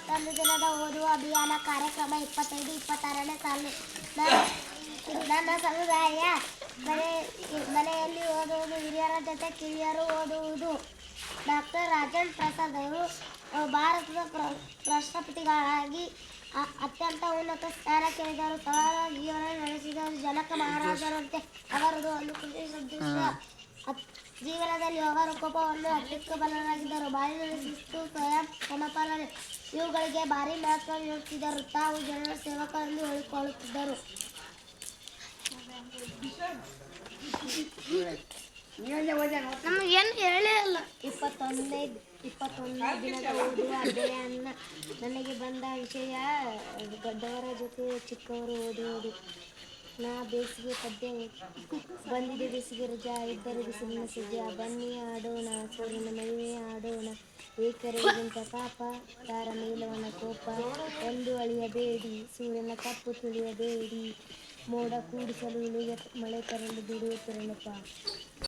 ಇಪ್ಪತ್ತೊಂದು ದಿನದ ಓದುವ ಅಭಿಯಾನ ಕಾರ್ಯಕ್ರಮ ಇಪ್ಪತ್ತೈದು ಇಪ್ಪತ್ತಾರನೇ ಸಾಲು. ನನ್ನ ಸಮುದಾಯ ಮನೆ ಮನೆಯಲ್ಲಿ ಓದುವುದು ಹಿರಿಯರ ಜೊತೆ ಕಿರಿಯರು ಓದುವುದು. ಡಾಕ್ಟರ್ ರಾಜೇಂದ್ರ ಪ್ರಸಾದ್ ಅವರು ಭಾರತದ ಪ್ರ- ರಾಷ್ಟ್ರಪತಿಗಳಾಗಿ ಅತ್ಯಂತ ಉನ್ನತ ಸ್ಥಾನ ಕೇಳಿದರು. ಸವಾಲ ಜೀವನ ನಡೆಸಿದರು. ಜನಕ ಮಹಾರಾಜರಂತೆ ಅವರದು ಒಂದು ಕೃಷಿ ಜೀವನದಲ್ಲಿ ಅವರು ಕೋಪವನ್ನು ಹತ್ತಿಕ್ಕಬಲ್ಲರಾಗಿದ್ದರು ಬಾಲ್ಯದಲ್ಲಿ ಶಿಸ್ತು ಸ್ವಯಂ ಸಮಪಾಲನೆ ಇವುಗಳಿಗೆ ಭಾರಿ ಮಹತ್ವ ನೀಡುತ್ತಿದ್ದರು. ತಾವು ಜನರ ಸೇವಕರೆಂದು ಹೇಳಿಕೊಳ್ಳುತ್ತಿದ್ದರು. ನಮಗೇನು ಹೇಳೇ ಇಲ್ಲ. ಇಪ್ಪತ್ತೊಂದನೇ ಇಪ್ಪತ್ತೊಂದನೇ ದಿನದ ಓದುವ ಅಧ್ಯಯನ ನನಗೆ ಬಂದ ವಿಷಯ ದೊಡ್ಡವರ ಜೊತೆ ಚಿಕ್ಕವರು ಓದುವುದು. ನಾ ಬೇಸಿಗೆ ಪದ್ಯ ಬಂದಿದೆ, ಬೇಸಿಗೆ ರಜಾ ಇದ್ದರೆ ಬಿಸಿಲಿನ ಸಜ್ಜ. ಬನ್ನಿ ಆಡೋಣ, ಸೂರ್ಯನ ಮದುವೆ ಆಡೋಣ. ಏಕರೆಗಿಂತ ಪಾಪ ತಾರ ಮೇಲವನ ಕೋಪ. ಒಂದು ಅಳಿಯಬೇಡಿ, ಸೂರ್ಯನ ಕಪ್ಪು ತುಳಿಯಬೇಡಿ. ಮೋಡ ಕೂಡಿಸಲು ಇಳಿಯ ಮಳೆ ತರಲು ದುಡಿಯುತ್ತಿರಲಪ್ಪ